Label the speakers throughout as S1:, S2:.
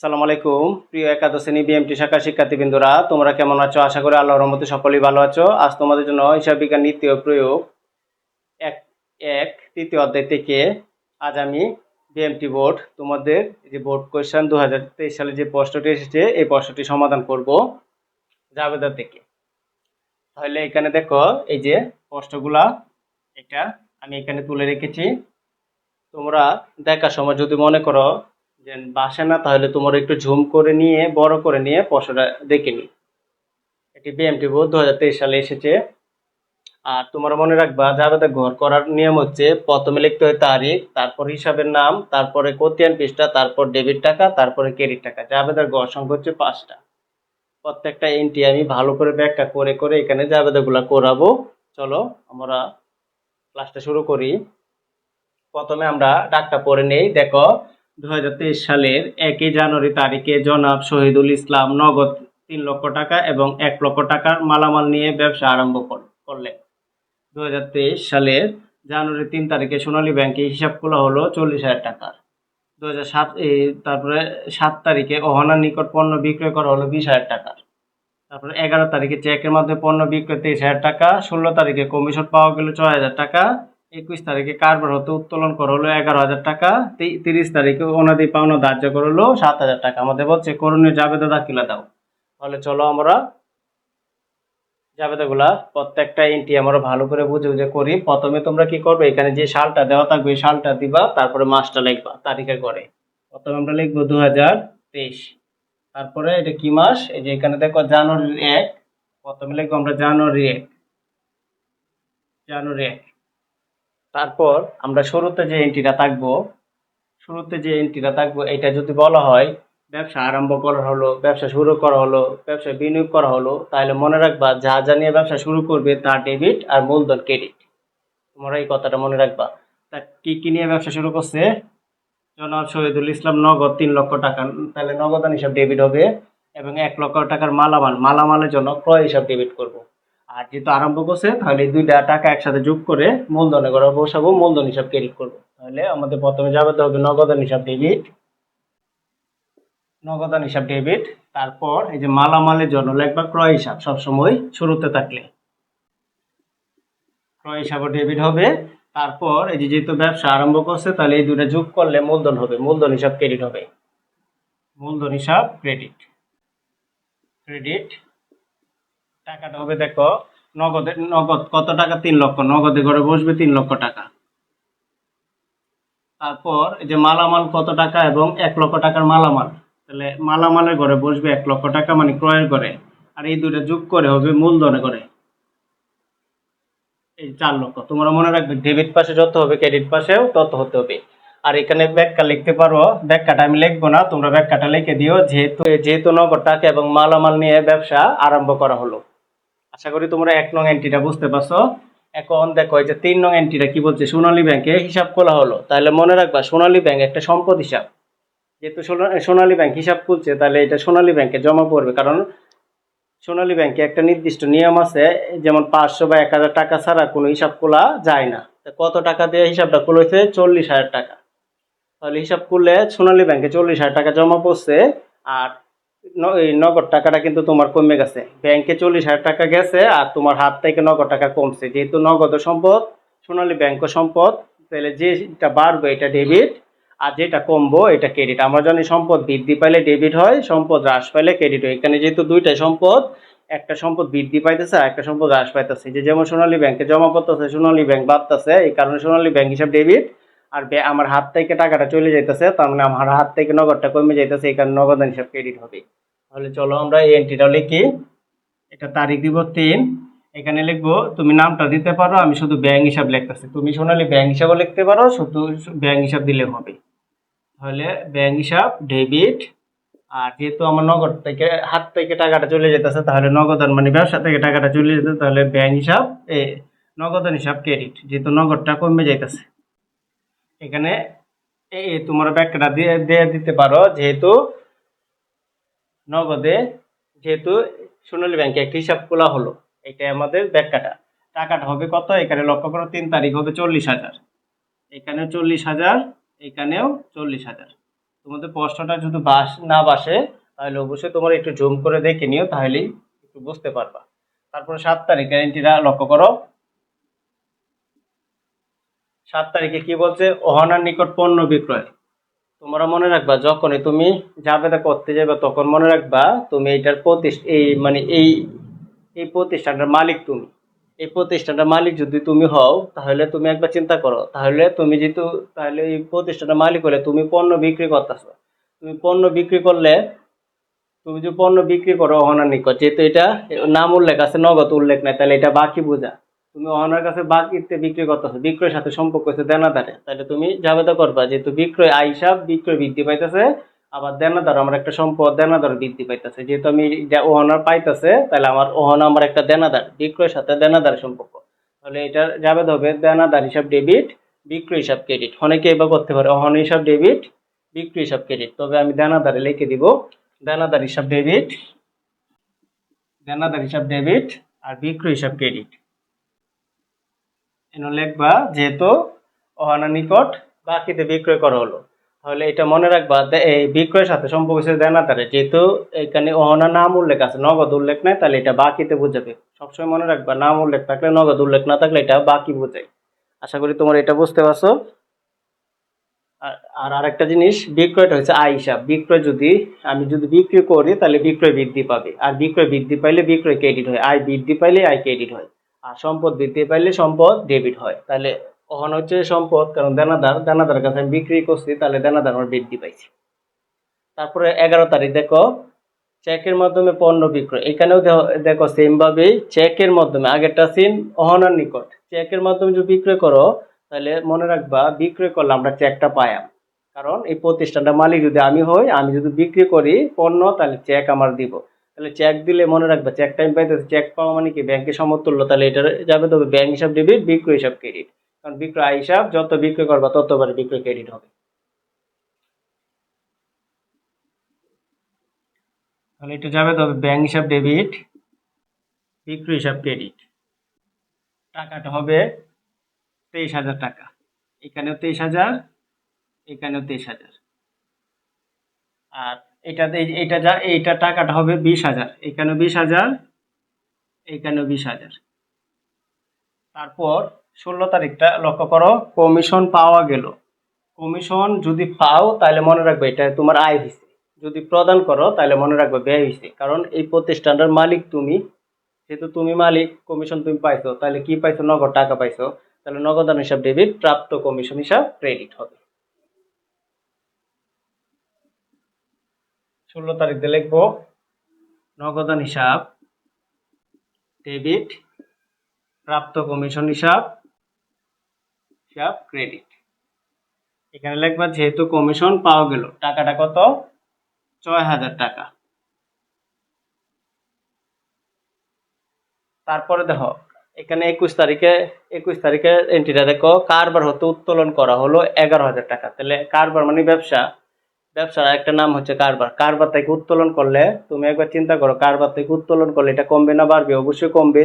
S1: সালাম আলাইকুম। প্রিয় একাদশ শ্রেণি বিএমটি শাখার শিক্ষার্থীবৃন্দরা, তোমরা কেমন আছো? আশা করি আল্লাহর রহমতে সকলেই ভালো আছো। আজ তোমাদের জন্য হিসাব বিজ্ঞান নীতি ও প্রয়োগ এক এক, তৃতীয় অধ্যায় থেকে আজ আমি বিএমটি বোর্ড, তোমাদের যে বোর্ড কোয়েশ্চেন দু সালে যে প্রশ্নটি এসেছে, এই প্রশ্নটি সমাধান করব জাবেদা থেকে। তাহলে এখানে দেখো, এই যে প্রশ্নগুলা এটা আমি এখানে তুলে রেখেছি। তোমরা দেখার সময় যদি মনে করো যে বাসে না, তাহলে তোমার একটু ঝুম করে নিয়ে, বড় করে নিয়ে প্রশ্নটা দেখে নি এটি বিএমটি বোর্ড দু হাজার তেইশ সালে এসেছে। আর তোমরা মনে রাখবা জাবেদা ঘর করার নিয়ম হচ্ছে, প্রথমে লিখতে হয় তারিখ, তারপর হিসাবের নাম, তারপরে কোতিয়ান পৃষ্ঠা তারপর ডেবিট টাকা, তারপরে ক্রেডিট টাকা। জাবেদার ঘর সংখ্যা হচ্ছে পাঁচটা। প্রত্যেকটা এন্ট্রি আমি ভালো করে ব্যাখ্যা করে করে এখানে জাবেদাগুলো করাবো। চলো, আমরা ক্লাসটা শুরু করি। প্রথমে আমরা ডাকটা পড়ে নেই, দেখো। দু হাজার তেইশ সালের একই জানুয়ারি তারিখে জনাব শহীদুল ইসলাম নগদ তিন লক্ষ টাকা এবং এক লক্ষ টাকার মালামাল নিয়ে ব্যবসা আরম্ভ কর- করলেন। দু হাজার তেইশ সালের জানুয়ারি তিন তারিখে সোনালী ব্যাংকে হিসাব খোলা হলো চল্লিশ হাজার টাকার। দু সাত তারপরে সাত তারিখে ওহানার নিকট পণ্য বিক্রয় করা হলো বিশ হাজার টাকার। তারপরে এগারো তারিখে চেকের মাধ্যমে পণ্য বিক্রয় তেইশ হাজার টাকা, ষোলো তারিখে কমিশন পাওয়া গেল ছয় হাজার টাকা একুশ তারিখে কারবার হতে উত্তোলন করা হলো এগারো হাজার টাকা তিরিশ তারিখে অনাদি পাওনা ধার্য করা হলো সাত হাজার টাকা। আমাদের বলছে, করণীয় জাবেদা দাখিলা দাও। তাহলে চলো আমরা জাবেদাগুলা প্রত্যেকটা এন্ট্রি আমরা ভালো করে বুঝে বুঝে করি। প্রথমে তোমরা কি করবে, এখানে যে সালটা দেওয়া থাকবে এই সালটা দিবা, তারপরে মাসটা লিখবা, তারিখের করে প্রথমে আমরা লিখব দু হাজার তেইশ। তারপরে এটা কি মাস? এই যে এখানে দেখো জানুয়ারি এক। প্রথমে লিখব আমরা জানুয়ারি এক। জানুয়ারি এক। তারপর আমরা শুরুতে যে এন্ট্রিটা থাকব, শুরুতে যে এন্ট্রিটা থাকব, এটা যদি বলা হয়, ব্যবসা আরম্ভ করা হলো, ব্যবসা শুরু করা হলো, ব্যবসা বিনিয়োগ করা হলো, তাহলে মনে রাখবা যা যা নিয়ে ব্যবসা শুরু করবে তার ডেবিট আর মূলধন ক্রেডিট তোমরা এই কথাটা মনে রাখবা। তা কি কি নিয়ে ব্যবসা শুরু করছে? জনাব শহীদুল ইসলাম নগদ তিন লক্ষ টাকা, তাহলে নগদান হিসাব ডেবিট হবে এবং এক লক্ষ টাকার মালামাল, মালামালের জন্য ক্রয় হিসাব ডেবিট করব। আর যেহেতু আরম্ভ করছে, তাহলে দুইটা টাকা একসাথে যোগ করে মূলধনে করে বসাবো, মূলধন হিসাব ক্রেডিট করব। তাহলে আমাদের প্রথমে যাবে হবে নগদান হিসাব ডেবিট। নগদান হিসাব ডেবিট, তারপর এই যে মালামালের জন্য লিখবা ক্রয় হিসাব সবসময় শুরুতে থাকলে। ক্রয় হিসাবও ডেবিট হবে, তারপর এই যে যেহেতু ব্যবসা আরম্ভ করছে, তাহলে এই দুটা যোগ করলে মূলধন হবে, মূলধন হিসাব ক্রেডিট হবে। মূলধন হিসাব ক্রেডিট। ক্রেডিট টাকাটা হবে, দেখো, নগদে, নগদ কত টাকা? তিন লক্ষ। নগদে ঘরে বসবে তিন লক্ষ টাকা। তারপর এই যে মালামাল কত টাকা এবং এক লক্ষ টাকার মালামাল? তাহলে মালামালের ঘরে বসবে এক লক্ষ টাকা মানে ক্রয়ের ঘরে। আর এই দুটো যোগ করে হবে মূলধনে করে এই চার লক্ষ। তোমরা মনে রাখবে ডেবিট পাশে যত হবে ক্রেডিট পাশেও তত হতে হবে। আর এখানে ব্যাখ্যা লিখতে পারো, ব্যাখ্যাটা আমি লিখব না, তোমরা ব্যাখ্যাটা লিখে দিও। যেহেতু যেহেতু নগদ টাকা এবং মালামাল নিয়ে ব্যবসা আরম্ভ করা হলো। আশা করি তোমরা এক নং এন্ট্রিটা বুঝতে পারছ। এখন দেখো, এই যে তিন নং এন্ট্রিটা কি বলছে? সোনালী ব্যাংকে হিসাব খোলা হলো। তাহলে মনে রাখবা, সোনালী ব্যাংক একটা সম্পদ হিসাব। যেহেতু সোনা- সোনালী ব্যাংক হিসাব খুলছে, তাহলে এটা সোনালী ব্যাংকে জমা পড়বে। কারণ সোনালী ব্যাংকে একটা নির্দিষ্ট নিয়ম আছে, যেমন পাঁচশো বা এক হাজার টাকা ছাড়া কোনো হিসাব খোলা যায় না। কত টাকা দিয়ে হিসাবটা খুলেছে চল্লিশ হাজার টাকা। তাহলে হিসাব করলে সোনালী ব্যাংকে চল্লিশ হাজার টাকা জমা পড়ছে, আর নগদ টাকাটা কিন্তু তোমার কমে গেছে। ব্যাংকে চল্লিশ হাজার টাকা গেছে আর তোমার হাত থেকে নগদ টাকা কমছে। যেহেতু নগদ সম্পদ, সোনালী ব্যাংক সম্পদ, তাহলে যেটা বাড়বে এটা ডেবিট আর যেটা কমবো এটা ক্রেডিট আমরা জানি সম্পদ বৃদ্ধি পাইলে ডেবিট হয়, সম্পদ হ্রাস পাইলে ক্রেডিট হয়। এখানে যেহেতু দুইটাই সম্পদ, একটা সম্পদ বৃদ্ধি পাইতেছে আর একটা সম্পদ হ্রাস পাইতেছে। যে যেমন সোনালী ব্যাংকে জমা করতেছে, সোনালী ব্যাংক বাড়তেছে, এই কারণে সোনালী ব্যাংক হিসাব ডেবিট আর আমার হাত থেকে টাকাটা চলে যাইতেছে, তার মানে আমার হাত থেকে নগদটা কমে যাইতেছে, এই কারণে নগদান হিসাব ক্রেডিট হবে। তাহলে চলো আমরা এই এন্ট্রিটা লিখি। এটা তারিখ দিব তিন। এখানে লিখব, তুমি নামটা দিতে পারো, আমি শুধু ব্যাংক হিসাব লিখতেছি। তুমি সোনালী ব্যাংক হিসাবও লিখতে পারো, শুধু ব্যাংক হিসাব দিলে হবে। তাহলে ব্যাংক হিসাব ডেবিট আর যেহেতু আমার নগদ থেকে, হাত থেকে টাকাটা চলে যেতেছে তাহলে নগদান মানে ব্যবসা থেকে টাকাটা চলে যেতে তাহলে ব্যাংক হিসাব, এ নগদান হিসাব ক্রেডিট যেহেতু নগদটা কমে যাইতেছে। এখানে তোমরা ব্যাখ্যাটা দিয়ে দিয়ে দিতে পারো, যেহেতু নগদে, যেহেতু সোনালী ব্যাংকে একটা হিসাব খোলা হলো, এটাই আমাদের ব্যাখ্যাটা। টাকাটা হবে কত? এখানে লক্ষ্য করো, তিন তারিখ হবে চল্লিশ হাজার। এখানেও চল্লিশ হাজার, এখানেও চল্লিশ হাজার। তোমাদের প্রশ্নটা যদি বাস, না বাসে, তাহলে অবশ্যই তোমার একটু জুম করে দেখে নিও, তাহলেই একটু বুঝতে পারবা। তারপরে সাত তারিখ গ্যারেন্টিটা লক্ষ্য করো সাত তারিখে কি বলছে? অহনার নিকট পণ্য বিক্রয়। তোমরা মনে রাখবা, যখনই তুমি জাবেদা করতে যাবে তখন মনে রাখবা তুমি এইটার প্রতিষ্ঠা এই মানে এই এই প্রতিষ্ঠানটার মালিক তুমি। এই প্রতিষ্ঠানটার মালিক যদি তুমি হও, তাহলে তুমি একবার চিন্তা করো। তাহলে তুমি যেহেতু, তাহলে এই প্রতিষ্ঠানটার মালিক হলে তুমি পণ্য বিক্রি করতেছো। তুমি পণ্য বিক্রি করলে, তুমি যদি পণ্য বিক্রি করো অহনার নিকট, যেহেতু এটা নাম উল্লেখ আছে, নগদ উল্লেখ নাই, তাহলে এটা বাকি বোঝা। তুমি অহনার কাছে বাকিতে বিক্রি করতেছো, বিক্রয়ের সাথে সম্পর্ক হচ্ছে দেনাদারে। তাহলে তুমি জাবেদা করবা, যেহেতু বিক্রয় আয় হিসাব বিক্রয় বৃদ্ধি পাইতেছে, আবার দেনাদার আমার একটা সম্পদ দেনাদার বৃদ্ধি পাইতেছে। যেহেতু আমি ওহনার পাইতেছে তাহলে আমার ওহনা আমার একটা দেনাদার, বিক্রয়ের সাথে দেনাদার সম্পর্ক। তাহলে এটা জাবেদ হবে, দেনাদার হিসাব ডেবিট বিক্রয় হিসাব ক্রেডিট অনেকে এবার করতে পারে অহন হিসাব ডেবিট বিক্রয় হিসাব ক্রেডিট তবে আমি দেনাদারে লিখে দিব, দেনাদার হিসাব ডেবিট দেনাদার হিসাব ডেবিট আর বিক্রয় হিসাব ক্রেডিট এনে লিখবা যেহেতু অহানা নিকট বাকিতে বিক্রয় করা হলো। তাহলে এটা মনে রাখবা এই বিক্রয়ের সাথে সম্পর্ক হচ্ছে দেনাদারে যেহেতু এখানে অহনা নাম উল্লেখ আছে, নগদ উল্লেখ নাই, তাহলে এটা বাকিতে বুঝাবে সবসময় মনে রাখবা নাম উল্লেখ থাকলে, নগদ উল্লেখ না থাকলে এটা বাকি বোঝায় আশা করি তোমার এটা বুঝতে পারছ। আর আর আরেকটা জিনিস, বিক্রয়টা হচ্ছে আয় হিসাব। বিক্রয় যদি, আমি যদি বিক্রি করি, তাহলে বিক্রয় বৃদ্ধি পাবে। আর বিক্রয় বৃদ্ধি পাইলে বিক্রয় ক্রেডিট হয়। আয় বৃদ্ধি পাইলে আয় ক্রেডিট হয়। আর সম্পদ বৃদ্ধি পাইলে সম্পদ ডেবিট হয়। তাহলে ওখানে হচ্ছে সম্পদ, কারণ দেনাদার দেনাদার কাছে আমি বিক্রি করছি, তাহলে দেনাদার আমার বৃদ্ধি পাইছি। তারপরে এগারো তারিখ, দেখো চেকের মাধ্যমে পণ্য বিক্রয়। এখানেও দেখো সেম ভাবেই চেকের মাধ্যমে, আগেরটা সিন অহনার নিকট। চেকের মাধ্যমে যদি বিক্রয় করো, তাহলে মনে রাখবা, বিক্রয় করলে আমরা চেকটা পাইয়াম। কারণ এই প্রতিষ্ঠানটা মালিক যদি আমি হই, আমি যদি বিক্রি করি পণ্য, তাহলে চেক আমার দিব। তাহলে চেক দিলে মনে রাখবা চেক টাইম পাইতেছে চেক পাওয়া মানে কি? ব্যাংকে সমতুল্য, তাহলে এটা যাবে তবে ব্যাংক হিসাব ডেবিট বিক্রয় হিসাব ক্রেডিট কারণ বিক্রয় হিসাব, যত বিক্রয় করবা ততবার বিক্রয় ক্রেডিট হবে। তাহলে এটা যাবে তবে ব্যাংক হিসাব ডেবিট বিক্রয় হিসাব ক্রেডিট টাকাটা হবে তেইশ হাজার টাকা। এখানেও তেইশ হাজার, এখানেও তেইশ হাজার। আর এটাতে এটা যা এইটা টাকাটা হবে বিশ হাজার। এখানেও বিশ হাজার এখানেও বিশ হাজার। তারপর ষোলো তারিখটা লক্ষ্য করো কমিশন পাওয়া গেল। কমিশন যদি পাও, তাহলে মনে রাখবে এটা তোমার আয় হয়েছে যদি প্রদান করো, তাহলে মনে রাখবে ব্যয় হয়েছে কারণ এই প্রতিষ্ঠানটার মালিক তুমি। যেহেতু তুমি মালিক কমিশন তুমি পাইছো, তাহলে কি পাইছো? নগদ টাকা পাইছো। তাহলে নগদান হিসাব ডেবিট প্রাপ্ত কমিশন হিসাব ক্রেডিট হবে। ষোলো তারিখে লিখব। নগদান হিসাব ডেবিট প্রাপ্ত কমিশন হিসাব হিসাব ক্রেডিট এখানে লিখবা, যেহেতু কমিশন পাওয়া গেল, টাকাটা কত? ছয় হাজার টাকা। তারপরে দেখো, এখানে একুশ তারিখে একুশ তারিখে এন্ট্রিটা দেখো, কারবার হতে উত্তোলন করা হলো এগারো হাজার টাকা। তাহলে কারবার মানে ব্যবসা। ব্যবসার একটা নাম হচ্ছে কারবার। কারবার থেকে উত্তোলন করলে তুমি একবার চিন্তা করো, কারবার থেকে উত্তোলন করলে এটা কমবে না বাড়বে? অবশ্যই কমবে।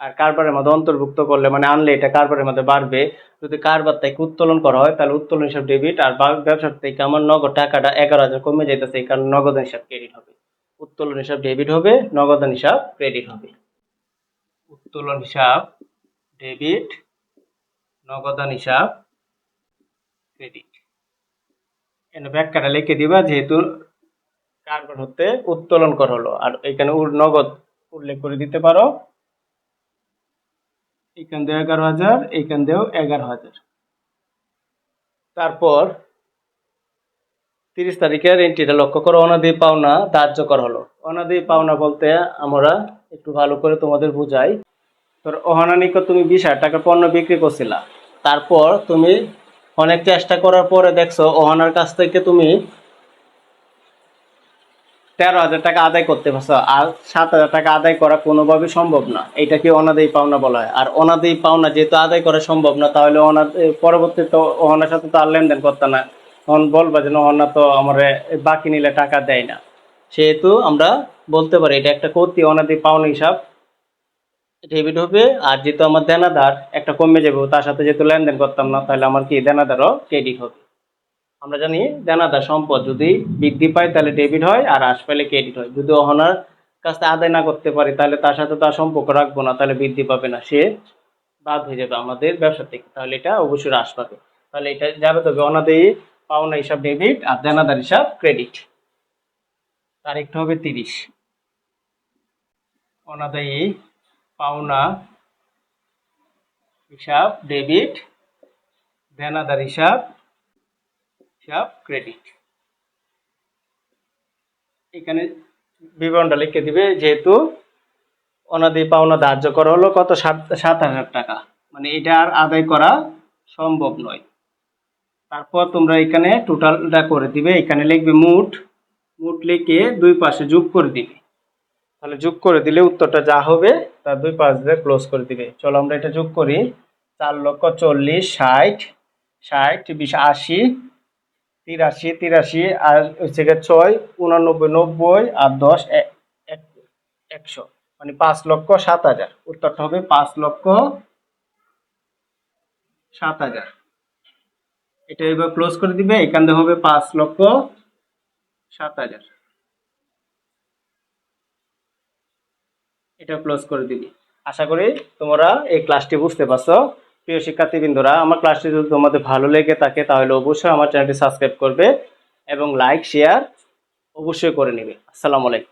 S1: আর কারবারের মধ্যে অন্তর্ভুক্ত করলে মানে আনলে এটা কারবারের মধ্যে বাড়বে। যদি কারবার থেকে উত্তোলন করা হয়, তাহলে উত্তোলন হিসাব ডেবিট আর ব্যবসার থেকে আমার নগদ টাকাটা এগারো হাজার কমে যাইতেছে, এই কারণে নগদান হিসাব ক্রেডিট হবে। উত্তোলন হিসাব ডেবিট হবে নগদান হিসাব ক্রেডিট হবে। উত্তোলন হিসাব ডেবিট নগদান হিসাব ক্রেডিট ব্যাখ্যাটা লিখে দিবা, যেহেতু কারবার হতে উত্তোলন করা হলো। আর এখানে উর- নগদ উল্লেখ করে দিতে পারো। এখান দিয়েও এগারো হাজার এইখান দিয়েও এগারো হাজার। তারপর তিরিশ তারিখের এন্ট্রিটা লক্ষ্য করো, অনাদি পাওনা ধার্য করা হলো। অনাদি পাওনা বলতে আমরা একটু ভালো করে তোমাদের বুঝাই। তোর অহনানিক তুমি বিশ হাজার টাকা পণ্য বিক্রি করছিলা। তারপর তুমি অনেক চেষ্টা করার পরে দেখছ অহনার কাছ থেকে তুমি তেরো হাজার টাকা আদায় করতে পারছ আর সাত হাজার টাকা আদায় করা কোনোভাবেই সম্ভব না। এটা কি অনাদেই পাওনা বলা হয়? আর অনাদেই পাওনা যেহেতু আদায় করা সম্ভব না তাহলে অনাদ পরবর্তী তো অহনার সাথে তো আর লেনদেন করতে না। তখন বলবা যে না, তো আমার বাকি নিলে টাকা দেয় না। সেহেতু আমরা বলতে পারি এটা একটা কর্তৃ অনাদি পাওনা হিসাব। ডেবিট হবে, আর যেহেতু আমার দেনাদার একটা কমে যাবে তার সাথে যেহেতু লেনদেন করতাম না, তাহলে আমার কি দেনাদারও ক্রেডিট হবে। আমরা জানি দেনাদার সম্পদ যদি বৃদ্ধি পায়, তাহলে ডেবিট হয়, আর হ্রাস পেলে ক্রেডিট হয়। যদি ওনার কাছে আদায় না করতে পারি, তাহলে তার সাথে তার সম্পর্ক রাখব না, তাহলে বৃদ্ধি পাবে না। সে বাদ হয়ে যাবে আমাদের ব্যবসা থেকে, তাহলে এটা অবশ্যই হ্রাস পাবে। তাহলে এটা যাবে তবে অনাদায়ী পাওনা হিসাব ডেবিট আর দেনাদার হিসাব ক্রেডিট তারিখটা হবে তিরিশ। অনাদায়ী পাওনা, হিসাব ডেবিট দেনাদার হিসাব হিসাব ক্রেডিট এখানে বিবরণটা লিখে দিবে, যেহেতু অনাদি পাওনা ধার্য করা হলো কত? সাত সাত হাজার টাকা। মানে এটা আর আদায় করা সম্ভব নয়। তারপর তোমরা এখানে টোটালটা করে দিবে। এখানে লিখবে মুঠ মুঠ লিখে দুই পাশে যোগ করে দিবে। তাহলে যোগ করে দিলে উত্তরটা যা হবে তার দুই পাশ দিয়ে ক্লোজ করে দিবে। চলো আমরা এটা যোগ করি। চার লক্ষ চল্লিশ, ষাট ষাট, বিশ, আশি, তিরাশি তিরাশি, আর হচ্ছে গিয়ে ছয়, উনানব্বই, নব্বই, আর দশ একশো। মানে পাঁচ লক্ষ সাত হাজার। উত্তরটা হবে পাঁচ লক্ষ সাত হাজার। এটা এবার ক্লোজ করে দিবে। এখান থেকে হবে পাঁচ লক্ষ সাত হাজার। এটা ক্লোজ করে দিবি। আশা করি তোমরা এই ক্লাসটি বুঝতে পারছ। প্রিয় শিক্ষার্থীবৃন্দরা, আমার ক্লাসটি যদি তোমাদের ভালো লেগে থাকে, তাহলে অবশ্যই আমার চ্যানেলটি সাবস্ক্রাইব করবে এবং লাইক শেয়ার অবশ্যই করে নেবে। আসসালামু আলাইকুম।